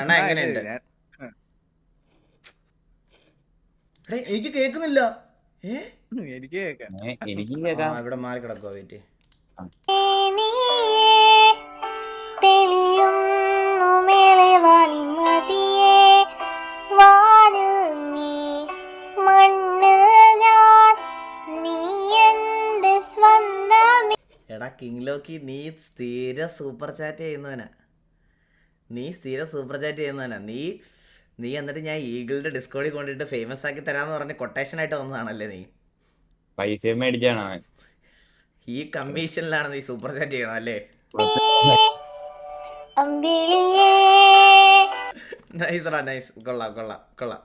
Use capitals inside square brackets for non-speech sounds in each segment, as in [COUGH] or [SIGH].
അണ്ണാ എങ്ങനെയുണ്ട്? എടേ, എനിക്ക് കേക്കുന്നില്ല. എനിക്ക് കേക്കാം. എനിക്കും ഇവിടെ മാറി കിടക്കുവാ വെയിറ്റ് എടാ കിങ് ലോക്കി നീ സ്ഥിര സൂപ്പർ ചാറ്റ് ചെയ്യുന്നവനാ. നീ സ്ഥിരം സൂപ്പർ ചാറ്റ് ചെയ്യുന്നതന്നെ നീ നീ എന്നിട്ട് ഞാൻ ഈഗിളുടെ ഡിസ്കോഡിൽ കൊണ്ടിട്ട് ഫേമസ് ആക്കി തരാന്ന് പറഞ്ഞ കൊട്ടേഷൻ ആയിട്ട് വന്നതാണല്ലേ നീ? പൈസ മേടിച്ചാണ് അവൻ. ഈ കമ്മീഷനിലാണ് നീ സൂപ്പർ ചാറ്റ് ചെയ്യണം അല്ലേ? അമ്പിളിയേ നൈസ് നൈസ് കൊള്ളാം കൊള്ളാം കൊള്ളാം.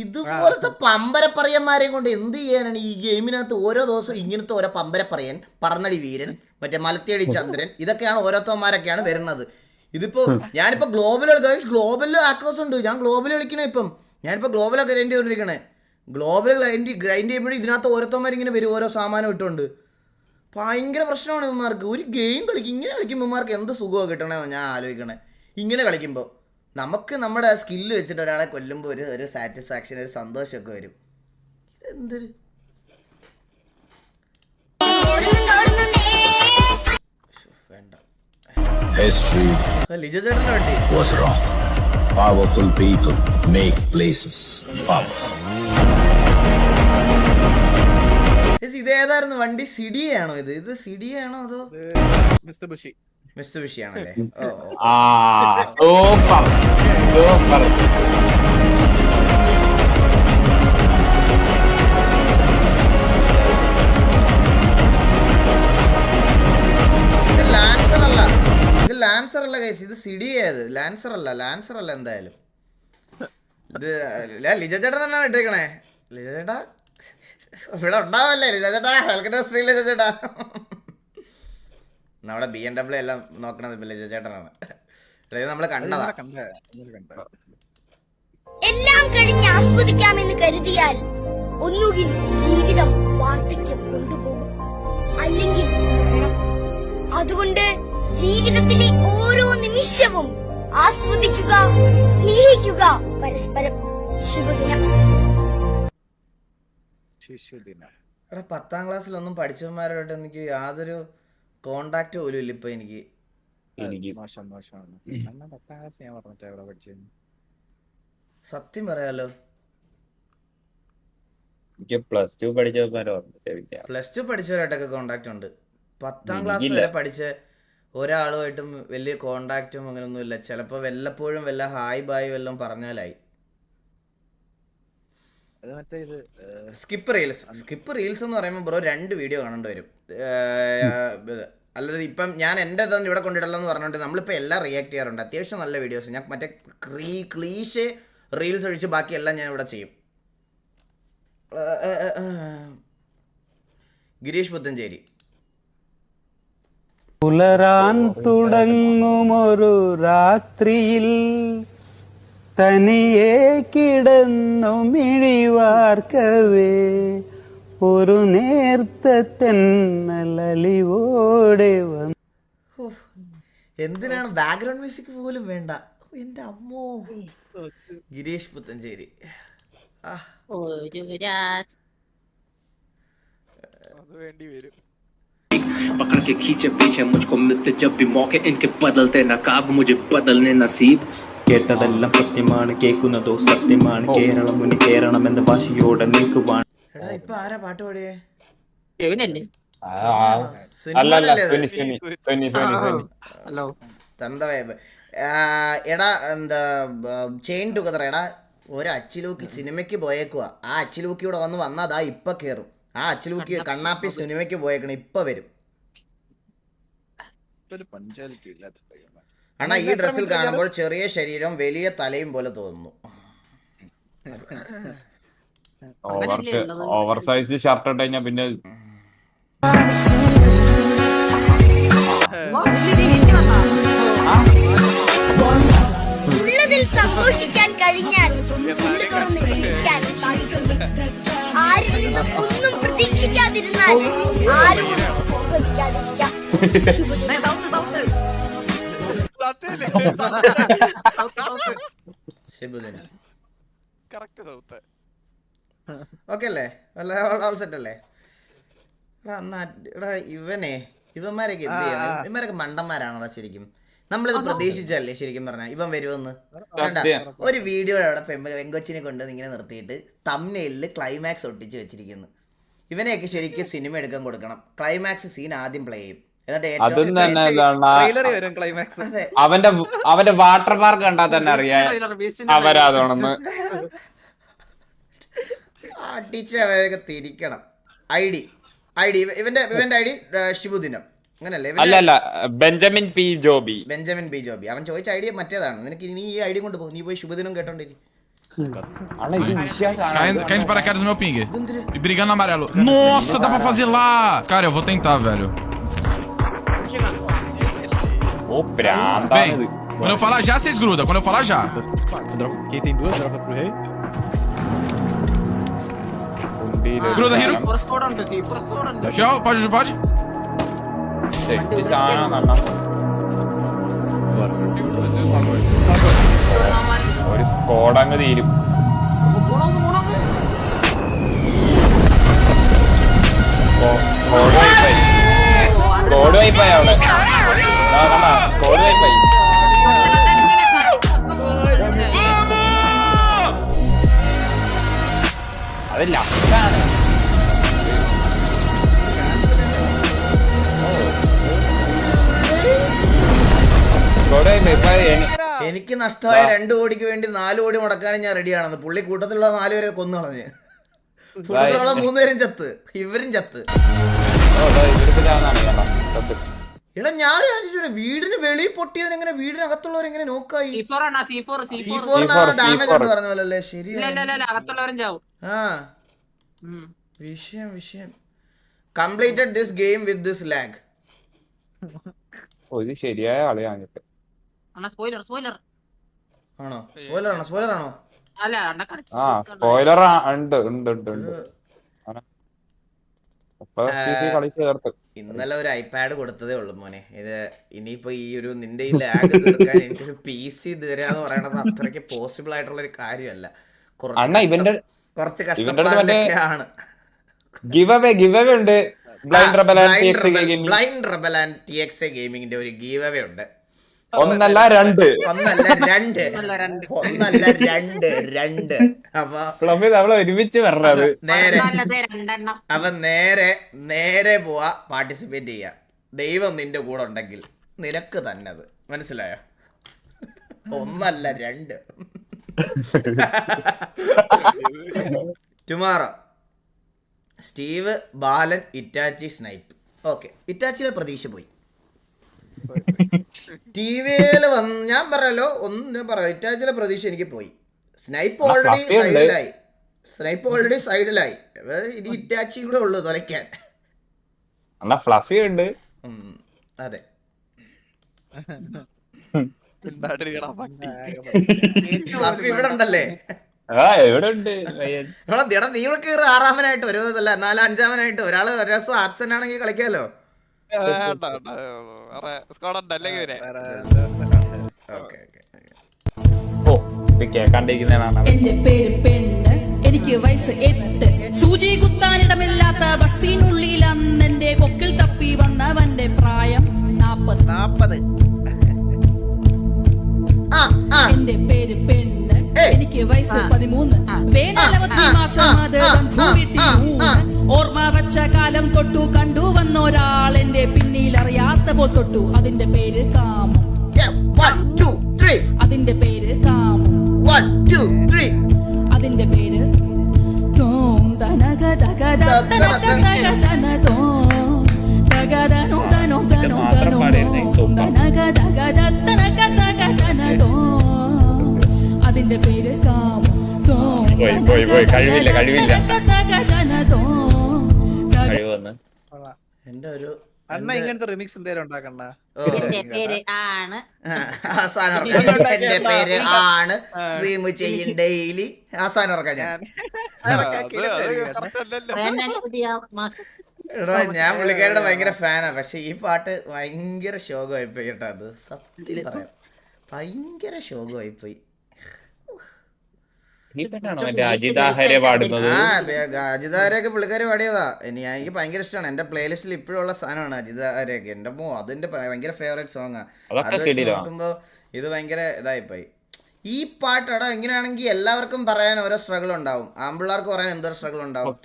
ഇതുപോലത്തെ പമ്പരപ്പറയന്മാരെയും കൊണ്ട് എന്ത് ചെയ്യാനാണ് ഈ ഗെയിമിനകത്ത് ഓരോ ദിവസവും ഇങ്ങനത്തെ ഓരോ പമ്പരപ്പറയൻ പറന്നടി വീരൻ മറ്റേ മലത്തിയടി ചന്ദ്രൻ ഇതൊക്കെയാണ് ഓരോരുത്തന്മാരൊക്കെയാണ് വരുന്നത്. ഇതിപ്പോ ഞാനിപ്പോ ഗ്ലോബൽ ഗ്ലോബൽ ആക്രോസ് ഉണ്ട്. ഞാൻ ഗ്ലോബൽ കളിക്കണേ ഇപ്പം. ഞാനിപ്പോ ഗ്ലോബലൊക്കെ ഗ്രൈൻഡ് ചെയ്തോണ്ടിരിക്കണേ. ഗ്ലോബൽ ഗ്രൈൻഡ് ഗ്രൈൻഡ് ചെയ്യുമ്പോഴും ഇതിനകത്ത് ഓരോരുത്തന്മാർ ഇങ്ങനെ വരും ഓരോ സാമാനം ഇട്ടുണ്ട്. ഭയങ്കര പ്രശ്നമാണ് ഇവന്മാർക്ക്. ഒരു ഗെയിം കളിക്കും ഇങ്ങനെ കളിക്കുമ്പോൾ ഇവന്മാർക്ക് എന്ത് സുഖമാണ് കിട്ടണമെന്ന് ഞാൻ ആലോചിക്കണേ. ഇങ്ങനെ കളിക്കുമ്പോൾ നമുക്ക് നമ്മുടെ സ്കില്ല് വെച്ചിട്ട് ഒരാളെ കൊല്ലുമ്പോൾ ഒരു ഒരു സാറ്റിസ്ഫാക്ഷൻ ഒരു സന്തോഷമൊക്കെ വരും. ഇതെന്തൊരു ശ്ശോ, വേണ്ട History ആ, ലിജോ ചേട്ടന്റെ വണ്ടി. was wrong. Powerful people make places powerful. ചേച്ചി, ഇതേതായിരുന്നു വണ്ടി സിഡിയാണോ ഇത്? ഇത് സിഡിയാണോ അതോ മിസ്റ്റർ ബുഷി ആ സൂപ്പർ. ലാൻസർ അല്ല. ഇത് ലാൻസർ അല്ല കേസ് ഇത് സിഡിയത് ലാൻസർ അല്ല. ലാൻസർ അല്ല എന്തായാലും. ഇത് ലിജോ ചേട്ടൻ തന്നെ ഇട്ടേക്കണേ? ലിജ ചേട്ടാ? ഇവിടെ ഉണ്ടാവല്ലേ ലിജ ചേട്ടാ? വെൽക്കം ടു സ്ട്രീം ലിജ ചേട്ടാ. നമ്മുടെ ബി എം ഡബ്ല്യു എല്ലാം നോക്കണത് വില്ലേജ് ലിജോ ചേട്ടനാണ്. നമ്മൾ നമ്മൾ കണ്ടതാ. എല്ലാം കഴിഞ്ഞ് ആസ്വദിക്കാമെന്ന് കരുതിയാൽ ഒന്നുകിൽ ജീവിതം വാർദ്ധക്യം കൊണ്ടുപോകും. അല്ലെങ്കിൽ അതുകൊണ്ട് ജീവിതത്തിലെ ഓരോ നിമിഷവും ആസ്വദിക്കുക സ്നേഹിക്കുക പരസ്പരം ശുഭദിനം ശിശുദിനം. എടാ പത്താം ക്ലാസ്സിലൊന്നും പഠിച്ചവന്മാരോട്ട് എനിക്ക് യാതൊരു കോണ്ടാക്ട് പോലും ഇല്ല ഇപ്പൊ എനിക്ക്. എനിക്ക് മോശം മോശമാണ് പത്താം ക്ലാസ് ഞാൻ പറഞ്ഞിട്ട് എവിടെ പഠിച്ചത്? സത്യം പറയാലോ. എനിക്ക് പ്ലസ് ടു പ്ലസ് ടു പഠിച്ചവരായിട്ടൊക്കെ കോണ്ടാക്ട് ഉണ്ട്. പത്താം ക്ലാസ്. വരെ പഠിച്ച ഒരാളുമായിട്ടും വലിയ കോണ്ടാക്റ്റും അങ്ങനെ അങ്ങനെയൊന്നുമില്ല ചിലപ്പോൾ വല്ലപ്പോഴും വല്ല ഹായ് ബായ് വല്ലതും പറഞ്ഞാലായി. അത് മറ്റേ ഇത് സ്കിപ്പ് റീൽസ്. സ്കിപ്പ് റീൽസ് എന്ന് പറയുമ്പോൾ ബ്രോ രണ്ട് വീഡിയോ കാണേണ്ടി വരും. അല്ലാതെ ഇപ്പം ഞാൻ എന്റെ ഇതൊന്നും ഇവിടെ കൊണ്ടിടലെന്ന് പറഞ്ഞുകൊണ്ട് നമ്മളിപ്പോൾ എല്ലാം റിയാക്ട് ചെയ്യാറുണ്ട്. അത്യാവശ്യം നല്ല വീഡിയോസ് ഞാൻ മറ്റേ ക്രീ ക്ലീഷ് റീൽസ് ഒഴിച്ച് ബാക്കി എല്ലാം ഞാൻ ഇവിടെ ചെയ്യും. ഗിരീഷ് പുത്തഞ്ചേരി. പുലരാൻ തുടങ്ങുമൊരു രാത്രിയിൽ തനിയെ കിടന്നു മിഴിവാർക്കവേ ഒരു നേർത്ത തെന്നലലിവോടെ വന്നു ഓ, എന്തിനാണ് ബാക്ക്ഗ്രൗണ്ട് മ്യൂസിക് പോലും വേണ്ട ഓ, എൻ്റെ അമ്മോ ഗിരീഷ് പുത്തഞ്ചേരി ആ ഒരു രാത്രി അത് വേണ്ടി വരും पकड़ के खींचे पीछे मुझको मिलते जब भी मौके इनके बदलते नकाब मुझे बदलने नसीब കേട്ടതെല്ലാം സത്യമാണ് കേൾക്കുന്നതോ സത്യമാണ്. കേരളം മുന്നിൽ കേരളം എന്ന ഭാഷയോടെ നിൽക്കുവാൻ. എടാ ഇപ്പൊ ആരാ പാട്ട് പാടിയേ? അത്? ഹലോ. എടാ എന്താ ചെയിൻ ടുഗദർ എടാ. ഒരു അച്ചിലൂക്കി സിനിമയ്ക്ക് പോയേക്കുക ആ അച്ചിലൂക്കി ഇവിടെ വന്ന് വന്നതാ ഇപ്പൊ കേറും. ആ അച്ചിലൂക്കി കണ്ണാപ്പി സിനിമയ്ക്ക് പോയേക്കണം ഇപ്പൊ വരും. ഒരു പഞ്ചാലിറ്റി ഇല്ലാത്ത അണ്ണാ ഈ ഡ്രസ്സിൽ കാണുമ്പോൾ ചെറിയ ശരീരം വലിയ തലയും പോലെ തോന്നുന്നു. ഓവർ സൈസ് ഷർട്ട് ഇട്ട് കഴിഞ്ഞാൽ പിന്നെ ഉള്ളതിൽ സന്തോഷിക്കാൻ കഴിഞ്ഞാൽ തുറന്ന് ചിരിക്കാൻ ആരിൽ നിന്നും ഒന്നും പ്രതീക്ഷിക്കാതിരുന്നാൽ ആരോടും [LAUGHS] [LAUGHS] ശിബുദിന്. Correct south. ഓക്കെ അല്ലേ? ഓൾ സെറ്റ് അല്ലേ? എടാ, എടാ ഇവനെ ഇവന്മാരൊക്കെ എന്ത് ചെയ്യണം? ഇവന്മാരൊക്കെ മണ്ടന്മാരാണോടാ ശരിക്കും. നമ്മളിത് പ്രതീക്ഷിച്ചല്ലേ ശരിക്കും പറഞ്ഞാൽ ഇവൻ വരുമെന്ന് വേണ്ട ഒരു വീഡിയോ അവിടെ പെമ്പ- വെങ്കൊച്ചിനെ കൊണ്ട് ഇങ്ങനെ നിർത്തിയിട്ട് തമ്മിലിൽ ക്ലൈമാക്സ് ഒട്ടിച്ച് വെച്ചിരിക്കുന്നു. ഇവനെയൊക്കെ ശരിക്കും സിനിമ എടുക്കാൻ കൊടുക്കണം. ക്ലൈമാക്സ് സീൻ ആദ്യം പ്ലേ ചെയ്യും. അതും തന്നെ അവന്റെ അവന്റെ വാട്ടർ പാർക്ക് കണ്ടാ തന്നെ അറിയാം. അവരാതോണെന്ന്. അടിച്ച് അവരൊക്കെ തിരിക്കണം. I D. I D. ഇവന്റെ ഇവന്റെ ഐ ഡി ശിവദിനം അങ്ങനല്ലേ? അല്ല Benjamin P Joby. Benjamin B Joby. അവൻ ചോദിച്ച ഐഡിയ മറ്റേതാണ്. നിനക്ക് നീ ഈ ഐഡിയ കൊണ്ട് പോകും. നീ പോയി ശുഭദിനം കേട്ടോണ്ടിരി. Caindo no meu ping. E brigando no amarelo. Nossa, dá pra fazer lá! Cara, eu vou tentar, velho. ഓ പ്രാന്താണിത് Vem. Quando eu falar já, vocês grudam. Quando eu falar já. Quem tem duas, dropa pro rei. കുണ്ടിയില് Gruda, Hiro. സീഫോർ squad ഉണ്ട് സീഫോർ squad ഉണ്ട് Já, pode, pode? തെറ്റ് സാധനം അണ്ണ ഒരു squad അങ്ങ് തീരും പോണോന്ന് പോണോന്ന് സ്കോഡ് സ്കോഡ് വൈപ്പായി കണ്ടാ വൈപ്പായി അത് ലക്കാണ് ഇപ്പൊ എനിക്ക് നഷ്ടമായ രണ്ട് കോടിക്ക് വേണ്ടി നാല് കോടി മുടക്കാനും ഞാൻ റെഡിയാണെന്ന് പുള്ളി കൂട്ടത്തിലുള്ള നാല് പേരെ കൊന്നു കളഞ്ഞ്. കൂട്ടത്തിലുള്ള മൂന്നുപേരും ചത്ത്. ഇവരും ചത്ത്. ഓ, ഇവർക്ക് സത്യം എടാ ഞാൻ ആലോചിച്ചു വീടിന് വെളിയിൽ പൊട്ടിയവൻ എങ്ങനെ വീടിനകത്തുള്ളവർ എങ്ങനെ നോക്കായി. സീഫോർ ആണ് സീഫോർ സി സീഫോർ ഫോറിന് C4, ഡാമേജ് C4. ഉണ്ട് പറഞ്ഞ പോലെ ശരി ആ. വിഷയം വിഷയം. Completed this game with this lag ഓ ഇത് ശരിയായ അണ്ണാ സ്പോയിലർ സ്പോയിലർ ആണോ? സ്പോയിലർ ആണോ? സ്പോയിലർ ആണോ? അല്ല ആ സ്പോയിലർ ഉണ്ട് ഉണ്ട് ഉണ്ട് ഉണ്ട്. കളിച്ച് ചേർത്ത്. ഇന്നലെ ഒരു ഐപാഡ് കൊടുത്തതേ ഉള്ളൂ മോനെ. ഇത് ഇനിയിപ്പോ ഈ ഒരു നിന്റെ ഈ ലാഗ് തീർക്കാൻ എനിക്കൊരു പി സി തരാന്ന് പറയണത് അത്രയ്ക്ക് പോസിബിൾ ആയിട്ടുള്ള ഒരു കാര്യമല്ല. കുറച്ച് കഷ്ടപ്പാടിലൊക്കെയാണ്. Blind rebel and T X A ഒരു ഗീവ് അവേ ഉണ്ട്. ഒന്നല്ല രണ്ട്. ഒന്നല്ല രണ്ട്. ഒന്നല്ല രണ്ട്. ഒന്നല്ല രണ്ട് രണ്ട്. അപ്പൊ നമ്മളെ ഒരുമിച്ച് പറഞ്ഞത് നേരെ അപ്പൊ നേരെ നേരെ പോവാ പാർട്ടിസിപ്പേറ്റ് ചെയ്യാ. ദൈവം നിന്റെ കൂടെ ഉണ്ടെങ്കിൽ നിനക്ക് തന്നെ അത്. മനസ്സിലായോ? ഒന്നല്ല രണ്ട്. Tomorrow Steve Balan Itachi snipe. Okay. ഇറ്റാച്ചിയുടെ പ്രതീക്ഷ പോയി. [LAUGHS] ടി വിയിൽ വന്ന് ഞാൻ പറയല്ലോ ഒന്നും ഞാൻ പറയാം ഇറ്റാച്ചിലെ പ്രതീക്ഷ എനിക്ക് പോയി. സ്നൈപ്പ് ഓൾറെഡി സൈഡിലായി. സ്നൈപ്പ് ഓൾറെഡി സൈഡിലായി. ഇനി ഇറ്റാച്ചി കൂടെ ഉള്ളു തുലയ്ക്കാൻ. അണ്ണ ഫ്ലഫി ഉണ്ട്. അതെ. ഫ്ലഫി ഇവിടെ ഉണ്ടല്ലേ? ആ എവിടെ ഉണ്ട് പയ്യൻ? ഇവിടെ നീ കയറി ആറാമനായിട്ട് ഒരു നാല് അഞ്ചാമനായിട്ട്. ഒരാൾ ഒരു ദിവസം ആബ്സെന്റ് ആണെങ്കിൽ കളിക്കാലോ. സ്കോഡ് ഉണ്ട് ഇവരെ. ഓക്കെ ഓക്കെ ഓ ഇത് കേക്കാണ്ടിരിക്കുന്നതാണ് എന്റെ പേര് പെണ്ണ്. എനിക്ക് വയസ്സ് എട്ട്. സൂചി കുത്താനിടമില്ലാത്ത ബസ്സിനുള്ളിൽ അന്നെന്റെ കൊക്കിൽ തപ്പി വന്നവന്റെ പ്രായം നാപ്പത്. നാപ്പത്. എന്റെ പേര് പെണ്ണ്. എനിക്ക് വയസ്സ് പതിമൂന്ന്. വേനലവധി ആ, മാസം അത് വീട്ടിൽ. ഓർമ്മ വെച്ച കാലം തൊട്ടു കണ്ടു വന്ന ഒരാൾ എന്റെ പിന്നിൽ അറിയാത്ത പോൽ തൊട്ടു അതിന്റെ പേര് കാമം അതിന്റെ പേര് കാമം അതിന്റെ പേര് തോം തനക തക ത തനക തക തന തോം തക തനോ തനോ തനോ മാത്രം തനോ പാടിയിരുന്നെ ഈ തോം സൂപ്പർ. തനക തക തനക തക തന തോം അതിന്റെ പേര് കാമം തോം പോയി, പോയി, പോയി. കഴിവില്ല, കഴിവില്ല. എന്റെ ഒരു അണ്ണ ഇങ്ങനത്തെ റിമിക്സ് എന്തേലും ഉണ്ടാക്കണ്ട? ഓ, എന്റെ പേര് ആണ്. അവസാനം. എന്റെ പേര് ആണ്. സ്ട്രീം ചെയ്യും [LAUGHS] ഡെയിലി അവസാനം ഇറക്കാം ഞാൻ. എടാ ഞാൻ പുള്ളിക്കാരുടെ ഭയങ്കര ഫാനാ പക്ഷെ ഈ പാട്ട് ഭയങ്കര ശോകമായി പോയി കേട്ടോ അത്. സത്യം പറയാം. ഭയങ്കര ശോകമായി പോയി ഈ പെണ്ണാണോ മറ്റേ അജിതാഹരെ പാടുന്നത് ആ അജിതാരൊക്കെ പുള്ളിക്കാര് പാടിയതാ. എനിക്ക് ഭയങ്കര ഇഷ്ടമാണ് എന്റെ പ്ലേലിസ്റ്റിൽ ഇപ്പോഴുള്ള സാധനമാണ് അജിതാരൊക്കെ എന്റെ മോ അതിന്റെ ഭയങ്കര ഫേവറേറ്റ് സോങ് അതൊക്കെ അത്. നോക്കുമ്പോ ഇത് ഭയങ്കര ഇതായിപ്പോയി. ഈ പാട്ടടാ എങ്ങനെയാണെങ്കിൽ എല്ലാവർക്കും പറയാൻ ഓരോ സ്ട്രഗിൾ ഉണ്ടാവും. ആമ്പിള്ളാർക്ക് പറയാൻ എന്തോ സ്ട്രഗിൾ ഉണ്ടാവും.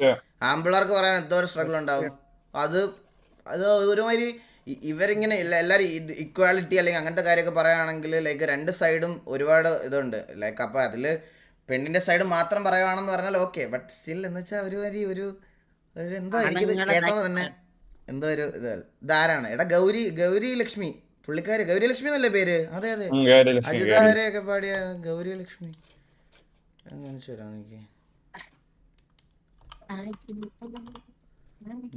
ആമ്പിള്ളേർക്ക് പറയാൻ എന്തോ ഒരു സ്ട്രഗിൾ ഉണ്ടാവും. അത് അത് ഒരുമാതിരി ഇവരിങ്ങനെ ഇല്ല എല്ലാവരും ഇക്വാലിറ്റി അല്ലെങ്കിൽ അങ്ങനത്തെ കാര്യമൊക്കെ പറയുകയാണെങ്കിൽ ലൈക്ക് രണ്ട് സൈഡും ഒരുപാട് ഇതുണ്ട്. ലൈക്ക് അപ്പോൾ അതിൽ പെണ്ണിന്റെ സൈഡ് മാത്രം പറയുകയാണെന്ന് പറഞ്ഞാൽ ഓക്കെ ബട്ട് സ്റ്റിൽ എന്ന് വെച്ചാൽ ഒരു വരി ഒരു ഒരു എന്തോ എനിക്കിത് കേട്ടപ്പോൾ തന്നെ എന്തോ ഒരു ഇത് ഇതാരാണ്? എടാ ഗൗരി ഗൗരി ലക്ഷ്മി പുള്ളിക്കാര് ഗൗരി ലക്ഷ്മി എന്നല്ലേ പേര്? അതെ അതെ. അജിതാഹരെ ഒക്കെ പാടിയ ഗൗരി ലക്ഷ്മി കാണിച്ചു തരാം എനിക്ക്.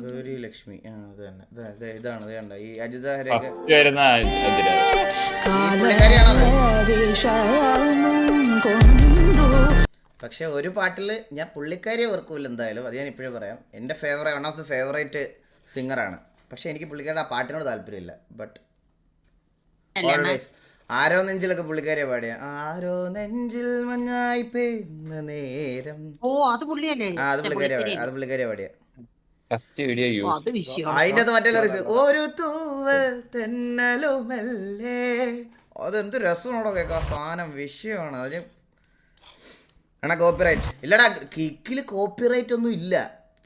ഗൗരി ലക്ഷ്മി ആ അത് തന്നെ. ഇത് ഇത് ഇതാണ് ഇത് കണ്ട ഈ അജിതാഹരെ പുള്ളിക്കാരിയാണത്. പക്ഷെ ഒരു പാട്ടിൽ ഞാൻ പുള്ളിക്കാരിയെ ഓർക്കൂല എന്തായാലും. അത് ഞാൻ ഇപ്പോഴേ പറയാം. എന്റെ favourite one of the favourite സിംഗറാണ് പക്ഷേ എനിക്ക് പുള്ളിക്കാരുടെ ആ പാട്ടിനോട് താല്പര്യമില്ല. ബട്ട് ഓൾവേസ് ആരോ നെഞ്ചിലൊക്കെ പുള്ളിക്കാരിയെ പാടിയ. ആരോ നെഞ്ചിൽ മഞ്ഞായി പെയ്യുന്ന നേരം. ഓ അത് പുള്ളിയല്ലേ? ആ അത് പുള്ളിക്കാരിയെ പാടിയ. അത് പുള്ളിക്കാരിയെ പാടിയ. ഫസ്റ്റ് വീഡിയോ ഓ, അത് വിഷയം അതിന്റെ അത് മറ്റേ lyrics. ഒരു തൂവൽ തെന്നലുമല്ലേ. അതെന്ത് രസമാണോ കേൾക്കാം സാധനം. വിഷയമാണ്. അതിന് എടാ കോപ്പിറൈറ്റ് ഇല്ലടാ കിക്കിൽ കോപ്പിറൈറ്റ് ഒന്നും ഇല്ല.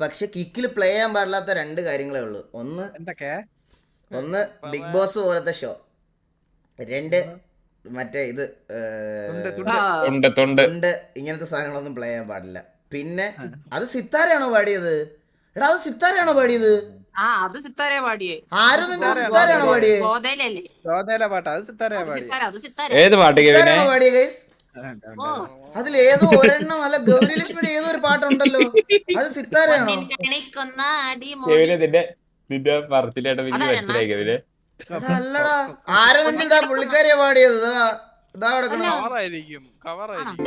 പക്ഷെ കിക്കിൽ പ്ലേ ചെയ്യാൻ പാടില്ലാത്ത രണ്ട് കാര്യങ്ങളേ ഉള്ളൂ. ഒന്ന് എന്തൊക്കെ? ഒന്ന് ബിഗ് ബോസ് പോലത്തെ ഷോ രണ്ട് മറ്റേ ഇത് തുണ്ട്, ഇങ്ങനത്തെ സാധനങ്ങളൊന്നും പ്ലേ ചെയ്യാൻ പാടില്ല. പിന്നെ അത് സിത്താരയാണോ പാടിയത്? എടാ അത് സിത്താരയാണോ പാടിയത്? ആ അത് സിത്താരെ പാടിയേ. ആരും സിത്താരയാണോ പാട്ടാ. അത് സിത്താര അത് സിത്താര. ഏത് പാട്ട് പാടിയേ ഗൈസ് അതിൽ ഏതോ ഒരെണ്ണം അല്ല ഗൗരി ലക്ഷ്മിയുടെ ഏതോ ഒരു പാട്ടുണ്ടല്ലോ. അത് സിത്താരയാണോ? നിന്റെ? മനസ്സിലായി അല്ലടാ ആരോ നെഞ്ചിൽ ദാ പുള്ളിക്കാരിയാ പാടിയത്? ഇതാ കിടക്കണ. കവറായിരിക്കും കവറായിരിക്കും.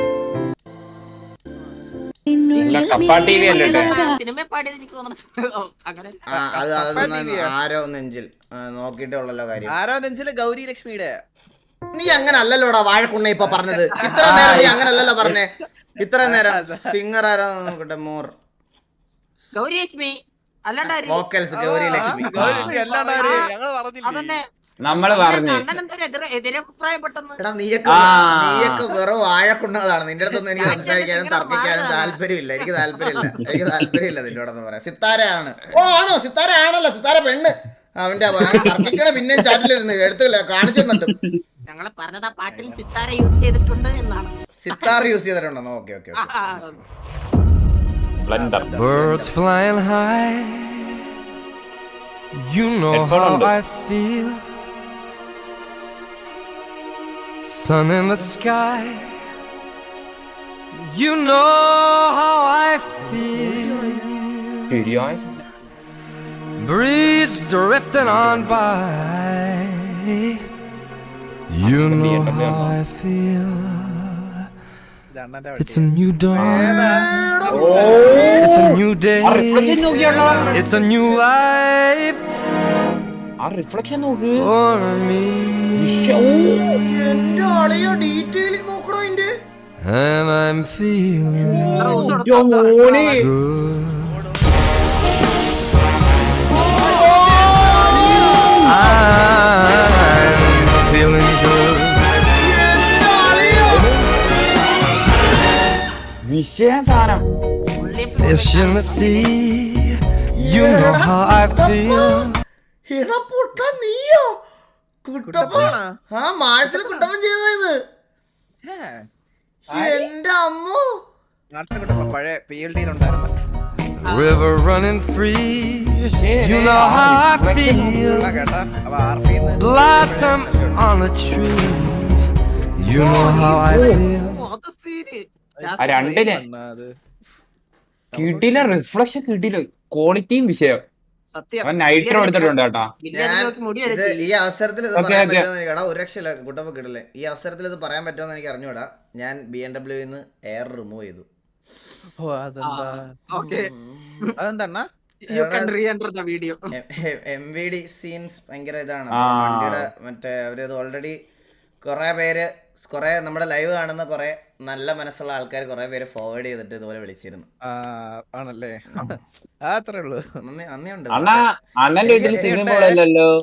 ആരോ നെഞ്ചിൽ നോക്കിട്ടുള്ളല്ലോ ഉള്ളല്ലോ കാര്യം. ആരോ നെഞ്ചിൽ ഗൗരി ലക്ഷ്മിയുടെ നീ അങ്ങനെ അല്ലല്ലോടാ വാഴക്കുണ്ണ ഇപ്പൊ പറഞ്ഞത്. ഇത്ര നേരം നീ അങ്ങനെ അല്ലല്ലോ പറഞ്ഞേ. ഇത്ര നേരം സിംഗർ ആരാ നോക്കട്ടെ മോർ. ഗൗരി ലക്ഷ്മി? വോക്കൽസ് ഗൗരി ലക്ഷ്മി അതന്നെ. നമ്മൾ പറഞ്ഞു. നീയൊക്കെ വെറും വാഴക്കുണ്ണകളാണ്. നിന്റെ അടുത്തൊന്നും എനിക്ക് സംസാരിക്കാനും തർക്കിക്കാനും താല്പര്യമില്ല. എനിക്ക് താല്പര്യമില്ല. എനിക്ക് താല്പര്യമില്ല നിന്നോടൊന്നും പറയാം സിത്താരയാണ്. ഓ ആണോ? സിത്താര ആണല്ലോ. സിത്താര പെണ്ണ്. അവന്റെ തർക്കിക്കണ പിന്നെ ചാറ്റിലിരുന്ന് എടുത്തില്ല കാണിച്ചു തന്നിട്ടും ഞങ്ങള് പറഞ്ഞത് ആ പാട്ടിൽ സിത്താര യൂസ് ചെയ്തിട്ടുണ്ട് എന്നാണ് സിത്താർ യൂസ് ചെയ്തിട്ടുണ്ടോ ഓക്കെ ഓക്കെ ആ, ആ, blunder Birds flying high. You know Headphone how ഉണ്ട്. I feel. Sun in the sky. You know how I feel. ശരിയായ Breeze drifting on by. You know how I feel. ഇത് അണ്ണന്റെ It's a new dawn. It's a new day. Reflection നോക്കിയാണോ It's a new life ആ reflection നോക്ക് for me. എന്റെ ആളെയോ detailing നോക്കണോ ഇതിന്റെ വിഷയം സാധനം പുള്ളി Fish in the sea. You know how I feel. എടാ പൊട്ട നീയോ കുട്ടപ്പ ആ മാഴ്സൽ കുട്ടപ്പൻ ചെയ്തത് എന്റെ അമ്മോ പഴയ പി എൽ ഡിയിലുണ്ടായിരുന്നു River running free. Shit, You eh? know how I Reflection. ഉള്ള feel. കേട്ടാ അപ്പൊ R P Blossom on a tree. You know how I feel. ഓ, അത് സീന് ആ രണ്ടിൽ കിടില റിഫ്ലക്ഷൻ കിടില ക്വാളിറ്റിയും വിഷയം. സത്യം. അവൻ നൈട്രോ എടുത്തിട്ടുണ്ട് കേട്ടോ. ഈ അവസരത്തിൽ ഇത് പറയാൻ okay. പറ്റുമോ ഒരു രക്ഷയില്ല കുട്ടപ്പ കിട്ടില്ലേ ഈ അവസരത്തിൽ ഇത് പറയാൻ പറ്റുമോ എനിക്ക് അറിഞ്ഞൂടാ ഞാൻ ബി എം ഡബ്ല്യുന്ന് എയർ റിമൂവ് ചെയ്തു. ഓ അതെന്താ? ഓക്കെ. അതെന്താ you can re the video M V D scenes ഭയങ്കര ഇതാണ്. വണ്ടിയുടെ മറ്റേ അവരത് ഓൾറെഡി കുറെ പേര് കുറെ നമ്മുടെ ലൈവ് കാണുന്ന കുറെ നല്ല മനസ്സുള്ള ആൾക്കാർ കുറെ പേര് ഫോർവേഡ് ചെയ്തിട്ട് ഇതുപോലെ വിളിച്ചിരുന്നു. ആണല്ലേ? അത്രേ ഉള്ളൂ. നന്ദി നന്ദിയുണ്ട്.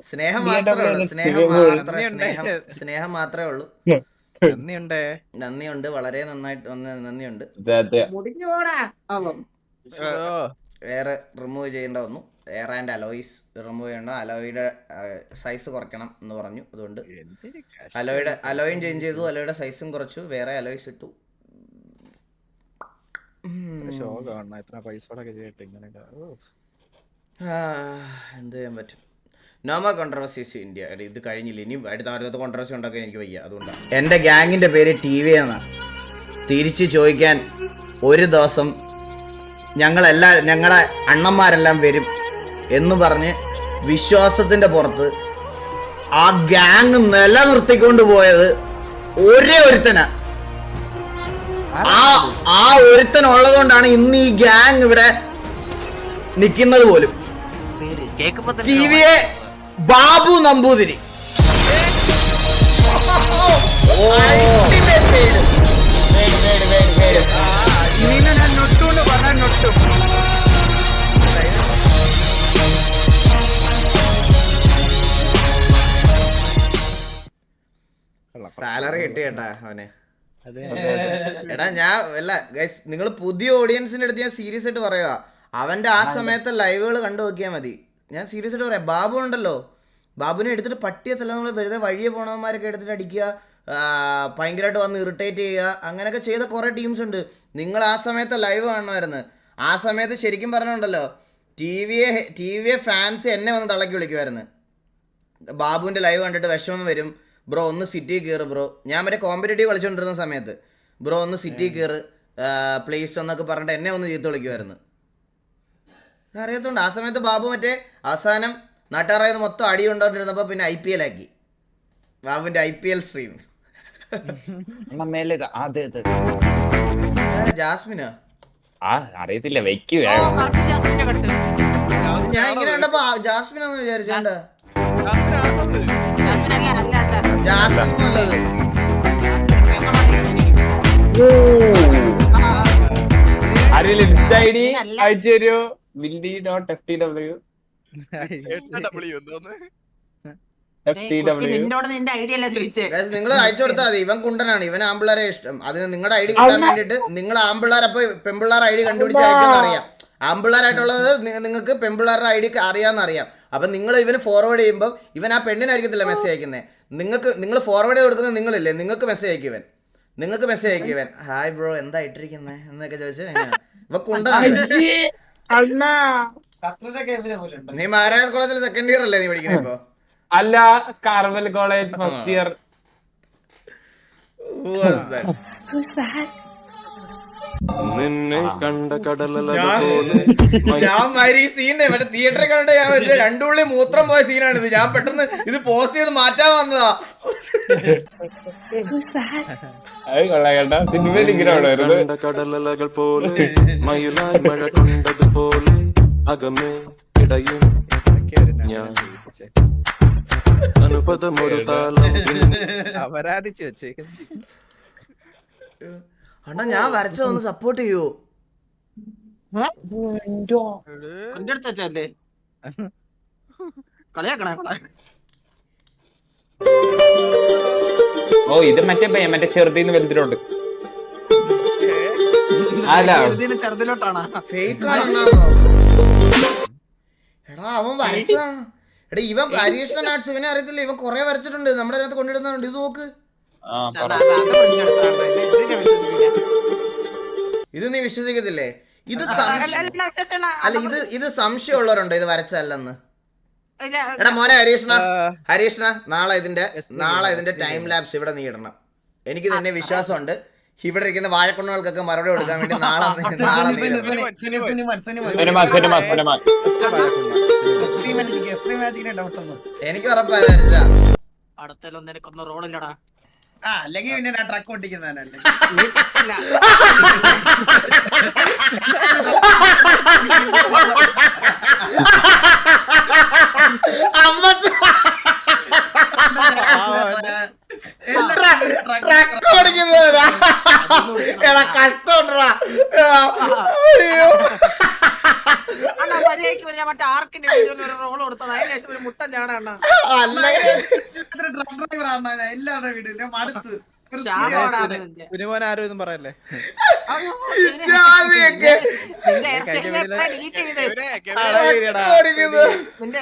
സ്നേഹം മാത്രമേ ഉള്ളൂ. സ്നേഹം സ്നേഹം മാത്രമേ. സ്നേഹം സ്നേഹം മാത്രമേ ഉള്ളൂ. നന്ദിയുണ്ടേ. നന്ദിയുണ്ട്. വളരെ നന്നായിട്ട് വന്ന് നന്ദിയുണ്ട്. വേറെ റിമൂവ് ചെയ്യേണ്ട വന്നു. എയർ ആൻഡ് അലോയ്സ് റിമൂവ് ചെയ്യണം അലോയുടെ സൈസ് കുറയ്ക്കണം എന്ന് പറഞ്ഞു. അതുകൊണ്ട്. അലോയുടെ അലോയും ചേഞ്ച് ചെയ്തു. അലോയുടെ സൈസും കുറച്ചു. വേറെ അലോയ്സ് ഇട്ടു. എന്ത് ചെയ്യാൻ പറ്റും? നോമ കോൺട്രവേഴ്സീസ് ഇന്ത്യ ഇത് കഴിഞ്ഞില്ല? ഇനി അടുത്ത അടുത്ത കോൺട്രവേഴ്സി ഉണ്ടാക്കാൻ എനിക്ക് വയ്യ. അതുകൊണ്ടാണ് എന്റെ ഗാങ്ങിന്റെ പേര് ടി വി എന്നാണ് തിരിച്ച് ചോദിക്കാൻ ഒരു ദിവസം ഞങ്ങളെല്ലാ ഞങ്ങളുടെ അണ്ണന്മാരെല്ലാം വരും. എന്ന് പറഞ്ഞ് വിശ്വാസത്തിന്റെ പുറത്ത് ആ ഗ്യാങ് നിലനിർത്തിക്കൊണ്ട് പോയത് ഒരേ ഒരുത്തന. ആ ആ ഒരുത്തൻ ഉള്ളത് കൊണ്ടാണ് ഇന്ന് ഈ ഗ്യാങ് ഇവിടെ നിൽക്കുന്നത് പോലും. ടി വിയെ ബാബു നമ്പൂതിരി. Ultimate സാലറി കിട്ടി കേട്ടാ അവന്. എടാ ഞാൻ അല്ല ഗൈസ് നിങ്ങൾ പുതിയ ഓഡിയൻസിന്റെ അടുത്ത് ഞാൻ സീരിയസ് ആയിട്ട് പറയുക അവന്റെ ആ സമയത്തെ ലൈവുകൾ കണ്ടു നോക്കിയാൽ മതി. ഞാൻ സീരിയസ് ആയിട്ട് പറയാം. ബാബു ഉണ്ടല്ലോ. ബാബുവിനെ എടുത്തിട്ട് പട്ടിയത്തല്ല നമ്മൾ വെറുതെ വഴിയെ പോണവന്മാരൊക്കെ എടുത്തിട്ട് അടിക്കുക ഭയങ്കരമായിട്ട് വന്ന് ഇറിറ്റേറ്റ് ചെയ്യുക അങ്ങനെയൊക്കെ ചെയ്ത കുറേ ടീംസ് ഉണ്ട്. നിങ്ങൾ ആ സമയത്തെ ലൈവ് കാണുമായിരുന്നു ആ സമയത്ത് ശരിക്കും പറഞ്ഞുണ്ടല്ലോ ടി വിയെ ടി വിയെ ഫാൻസ് എന്നെ വന്ന് തള്ളക്കി വിളിക്കുമായിരുന്നു ബാബുവിന്റെ ലൈവ് കണ്ടിട്ട് വിഷമം വരും. ബ്രോ ഒന്ന് സിറ്റി കയറ് ബ്രോ. ഞാൻ മറ്റേ കോമ്പറ്റേറ്റീവ് കളിച്ചുകൊണ്ടിരുന്ന സമയത്ത്. ബ്രോ ഒന്ന് സിറ്റി കയറ് പ്ലേസ് എന്നൊക്കെ പറഞ്ഞിട്ട് എന്നെ ഒന്ന് ചീത്ത വിളിക്കുമായിരുന്നു അറിയത്തുണ്ട് ആ സമയത്ത് ബാബു മറ്റേ അവസാനം നാട്ടുകാരായത് മൊത്തം അടി കൊണ്ടോണ്ടിരുന്നപ്പോൾ പിന്നെ ഐ പി എൽ ആക്കി. ബാബുവിന്റെ ഐ പി എൽ സ്ട്രീംസ് അണ്ണ മേലെ ഇതാ. അതെ അതെ ജാസ്മിനാ? ആ അറിയത്തില്ല വെക്ക് ഞാൻ ഇങ്ങനെ കണ്ടപ്പോ ആ ജാസ്മിനാന്ന് വിചാരിച്ചേണ്ട. ആരെങ്കിലും ഇൻസ്റ്റ ഐ ഡി. അയച്ചു തരുമോ? Willy dot F T W. നിങ്ങൾ അയച്ചു കൊടുത്താൽ മതി. ഇവൻ കുണ്ടനാണ്. ഇവൻ ആമ്പിള്ളേരെ ഇഷ്ടം. അത് നിങ്ങളുടെ ഐ ഡി കിട്ടാൻ വേണ്ടിട്ട് നിങ്ങൾ ആമ്പിള്ളേർ അപ്പൊ പെമ്പിള്ളേർ ഐ ഡി കണ്ടുപിടിച്ച് അയച്ചെന്ന് അറിയാം. ആമ്പിള്ളേരായിട്ടുള്ളത് നിങ്ങൾക്ക് പെമ്പിള്ളാരുടെ ഐ ഡി അറിയാമെന്ന് അറിയാം. അപ്പൊ നിങ്ങൾ ഇവന് ഫോർവേഡ് ചെയ്യുമ്പോൾ ഇവൻ ആ പെണ്ണിനായിരിക്കത്തില്ല മെസ്സേജ് അയക്കുന്നത് നിങ്ങൾക്ക് നിങ്ങൾ ഫോർവേഡ് ചെയ്ത് കൊടുക്കുന്നത് നിങ്ങളില്ലേ? നിങ്ങൾക്ക് മെസ്സേജ് അയക്കുവൻ. ഇവൻ നിങ്ങൾക്ക് മെസ്സേജ് അയക്കുവൻ. ഇവൻ ഹായ് ബ്രോ എന്താ ഇട്ടിരിക്കുന്നത് എന്നൊക്കെ ചോദിച്ചു ഇവ കുണ്ടനാണ് നീ മഹാരാജ് കോളേജിൽ സെക്കൻഡ് ഇയർ അല്ലേ നീ പഠിക്കുന്നത് ഇപ്പോ? അല്ല Carmel college first year Who was that? നിന്നെ കണ്ട കടലല ഞാൻ- ഞാൻ മാതിരി ഈ സീൻ മറ്റേ തിയേറ്ററിൽ കണ്ട ഞാൻ മറ്റേ രണ്ടുള്ളി മൂത്രം പോയ സീനാണ് ഇത്. ഞാൻ പെട്ടെന്ന് ഇത് പോസ്റ്റ് ചെയ്ത് മാറ്റാൻ വന്നതാ. അത് കൊള്ളാം കേട്ടോ. സിനിമയിൽ ഇങ്ങനെ കണ്ട കടലലകൾ പോലെ മയിലായി മഴ കൊണ്ടതുപോലെ അകമേ ഇടയും ഞാൻ. അനുപദമൊരു താളം അപരാധിച്ചു വെച്ചേക്കുന്നു. അണ്ണാ ഞാൻ വരച്ചതൊന്ന് സപ്പോർട്ട് ചെയ്യൂ. എന്റെ അടുത്ത് വെച്ചല്ലേ കളിയാക്കണേ കള. ഓ ഇത് മറ്റേ പയ്യ മറ്റേ ചെറുതിന്ന് വലുതിലോട്ട്. അല്ല. ചെറുതിലോട്ടാണ്. ഫേക്ക് എടാ അവൻ വരച്ചതാണ് എടാ ഇവൻ ഹരീഷ്ണൻ ആർട്സ് ഇവനെ അറിയത്തില്ല. ഇവൻ കൊറേ വരച്ചിട്ടുണ്ട്. നമ്മുടെ അതിനകത്ത് കൊണ്ടിടുന്നുണ്ട് ഇത് നോക്ക്. ഇത് നീ വിശ്വസിക്കത്തില്ലേ? ഇത് സംശയം- അല്ല ഇത് ഇത് സംശയമുള്ളവരുണ്ടോ? ഇത് വരച്ചല്ലെന്ന് എടാ മോനെ ഹരീഷ്ണ ഹരീഷ്ണ നാളെ ഇതിന്റെ നാളെ ഇതിന്റെ ടൈം ലാബ്സ് ഇവിടെ നീ ഇടണം. എനിക്ക് തന്നെ വിശ്വാസമുണ്ട്. ഇവിടെ ഇരിക്കുന്ന വാഴക്കുണ്ണുകൾക്കൊക്കെ മറുപടി കൊടുക്കാൻ വേണ്ടി നാളെ നാളെ എനിക്ക് ഉറപ്പായ അടുത്തല്ലോ നിനക്കൊന്നും റോഡില്ലടാ അല്ലെങ്കിൽ പിന്നെ ഞാൻ ട്രക്ക്. അമ്മ ട്രക്ക് ഓടിക്കുന്നതല്ല എടാ കഷ്ടമുണ്ടടാ എടാ, അയ്യോ. അണ്ണാ മര്യാദയ്ക്ക് വരാൻ മറ്റേ ആർക്കിന്റെ വീഡിയോയിൽ ഒരു റോൾ കൊടുത്തത്. അതിന് ശേഷം ഒരു മുട്ടൻ ചാടാ അണ്ണാ. എല്ലാവരുടെ ശാപമാടാ. നിന്റെ. സുനിമോൻ ആരും ഇതും പറയല്ലേ? അയ്യോ, ജാതിയൊക്കെ. നിന്റെ